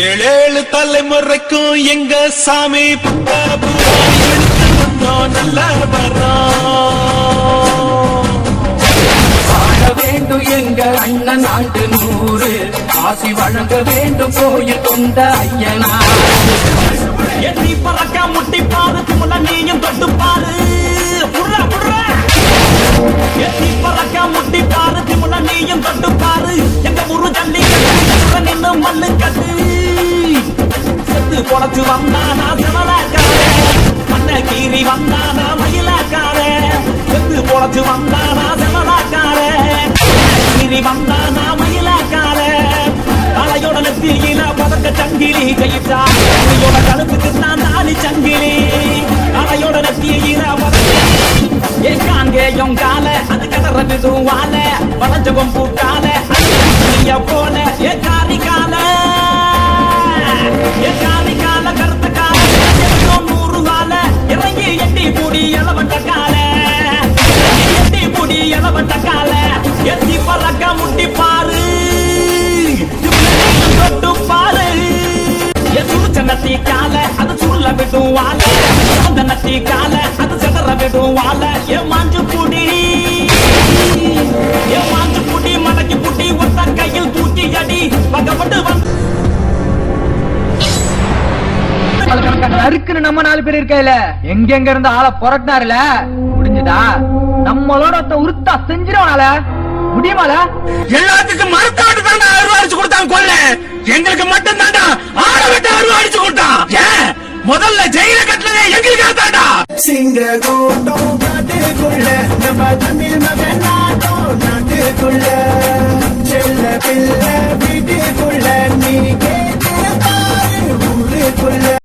ஏழேழு தலைமுறைக்கும் எங்க சாமி நல்ல வாழ வேண்டும் எங்க அண்ணன் ஆண்டு நூறு. ஆசி வழங்க வேண்டும் கோயில் கொண்ட ஐயனா பொழைச்சு வந்தானா செவலக்காரே மண்ண கீறி வந்தானா மயிலாக்காரே? செத்து பொழைச்சு வந்தானா செவலக்காரே கீறி வந்தானா மயிலாக்காரே? தலையோட நெத்தியில பதக்க சங்கிலி கையிட்டா தலையோட கழுத்துக்கு நான் நாலி சங்கிலி. தலையோட நெத்தியில பதக்க ஏ காண்கே கால? அது கதற விடுவால வளஞ்சகம் பூக்கால விடும் வாழ அந்த நத்தி கால அது செதற விடும் வாழ என் மாஞ்சு புடி என் மாஞ்சு புடி மடக்கி புடி ஒத்த கையில் தூக்கி அடி. பகப்பட்டு வந்து நறுக்குன்னு நம்ம நாலு பேர் இருக்கையில எங்க எங்க இருந்து ஆளை புரட்டினாருல? முடிஞ்சுதா? நம்மளோட ஒருத்த உருத்தா செஞ்சிருவானால? முடியுமால? எல்லாத்துக்கும் மரத்தாட்டு தாண்டா முதல்ல ஜெயில கட்டினதே எங்களுக்கு தாண்டா சிங்க கூட்டம் நாட்டுக்குள்ள நம்ம தமிழ் மகன் நாட்டம் நாட்டுக்குள்ள. செல்ல பிள்ளை